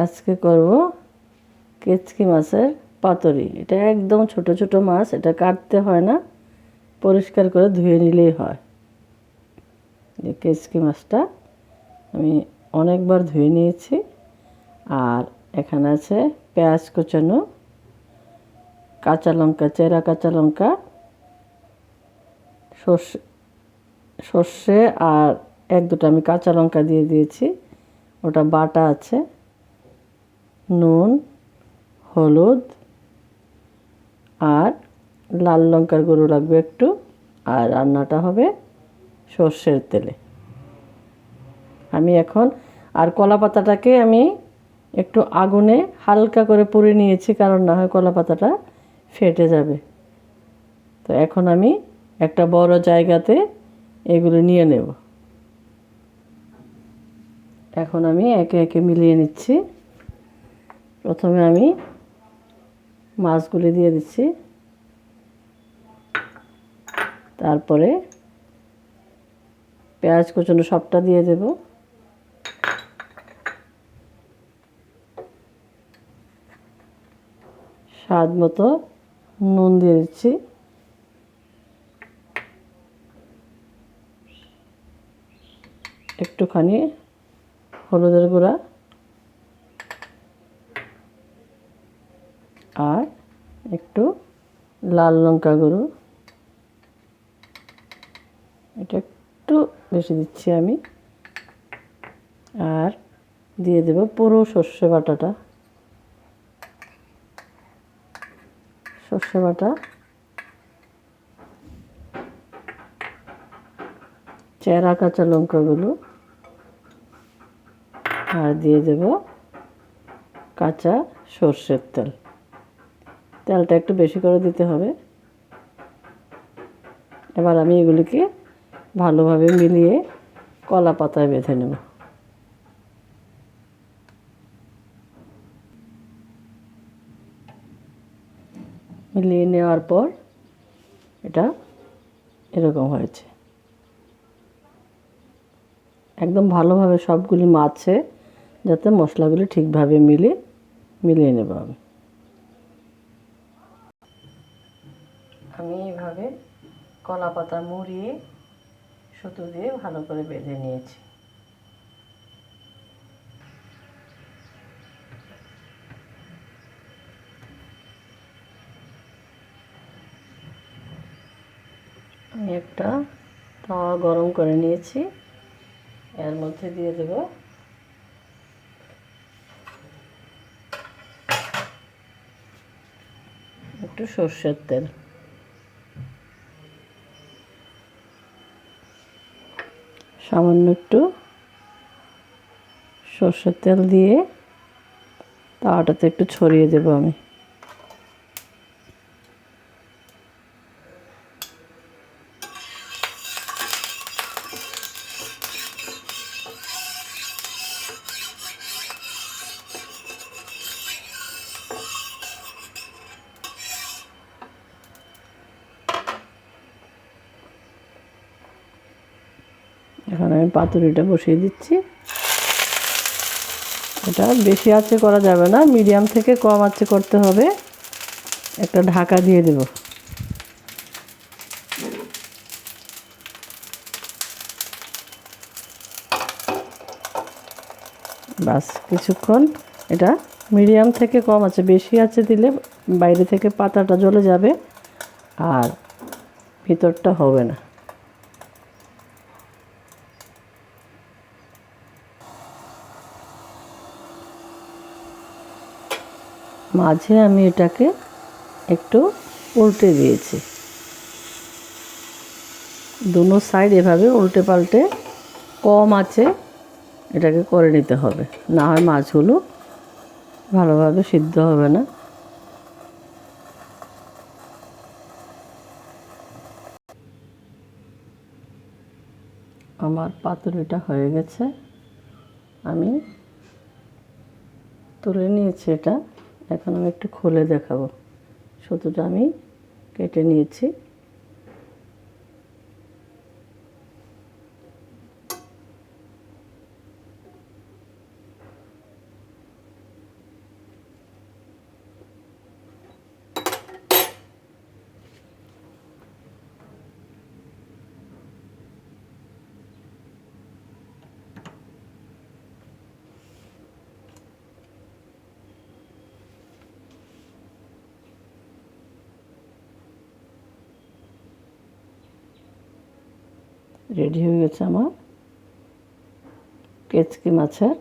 আজকে করব কেচকি মাছের পাতুরি। এটা একদম ছোট ছোট মাছ, এটা কাটতে হয় না, পরিষ্কার করে ধুয়ে নিলেই হয়। কেচকি মাছটা আমি অনেকবার ধুয়ে নিয়েছি, আর এখানে আছে পেঁয়াজ কুচানো, কাঁচা লঙ্কা, চেরা কাঁচা লঙ্কা, সর্ষে সর্ষে আর এক দুটো আমি কাঁচা লঙ্কা দিয়ে দিয়েছি, ওটা বাটা আছে। নুন, হলুদ, আর লাল লঙ্কার গুঁড়ো লাগবে একটু। আর রান্নাটা হবে সর্ষের তেলে। আমি এখন আর কলা পাতাটাকে আমি একটু আগুনে হালকা করে পুড়ে নিয়েছি, কারণ না হয় কলা পাতাটা ফেটে যাবে। তো এখন আমি একটা বড় জায়গাতে এগুলো নিয়ে নেব। এখন আমি একে একে মিলিয়ে নিচ্ছি। প্রথমে আমি মাছগুলি দিয়ে দিচ্ছি। তারপরে পেঁয়াজ কুচনো সবটা দিয়ে দেব। স্বাদ মতো নুন দিয়ে দিচ্ছি। একটুখানি হলুদের গুঁড়া। আর একটু লাল লঙ্কা গুঁড়ো। এটা একটু বেশি দিচ্ছি আমি। আর দিয়ে দেব পুরো সর্ষে বাটাটা। সর্ষে বাটা। চেরা কাঁচা লঙ্কাগুলো আর দিয়ে দেব কাঁচা সর্ষের তেল। তেলটা একটু বেশি করে দিতে হবে। এবার আমি এগুলিকে ভালোভাবে মিলিয়ে কলা পাতায় বেঁধে নেব। মিলিয়ে নেওয়ার পর এটা এরকম হয়েছে। একদম ভালোভাবে সবগুলি মাছে যাতে মশলাগুলি ঠিকভাবে মিলে, মিলিয়ে নেব আমি। আমি এইভাবে কলা পাতা মুড়িয়ে সুতো দিয়ে ভালো করে বেঁধে নিয়েছি। আমি একটা তাওয়া গরম করে নিয়েছি। এর মধ্যে দিয়ে দেব একটু সর্ষের তেল। সামান্য একটু সর্ষের তেল দিয়ে তাওয়াটাতে একটু ছড়িয়ে দেবো আমি। এখন আমি পাতুরিটা বসিয়ে দিচ্ছি। এটা বেশি আঁচে করা যাবে না, মিডিয়াম থেকে কম আঁচে করতে হবে। একটা ঢাকা দিয়ে দেব। বাস, কিছুক্ষণ। এটা মিডিয়াম থেকে কম আছে, বেশি আছে দিলে বাইরে থেকে পাতাটা জ্বলে যাবে, আর ভিতরটা হবে না। মাঝে আমি এটাকে একটু উল্টে দিয়েছি। দুনো সাইড এভাবে উল্টে পাল্টে কম আছে, এটাকে করে নিতে হবে। না হয় মাছগুলো ভালোভাবে সিদ্ধ হবে না। আমার পাতুরিটা হয়ে গেছে। আমি তুলে নিয়েছি এটা। এখন আমি একটু খুলে দেখাবো। সুতোটা আমি কেটে নিয়েছি। রেডি হয়ে গেছে আমার। কেচকি মাছের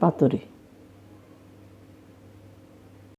পাতুরি।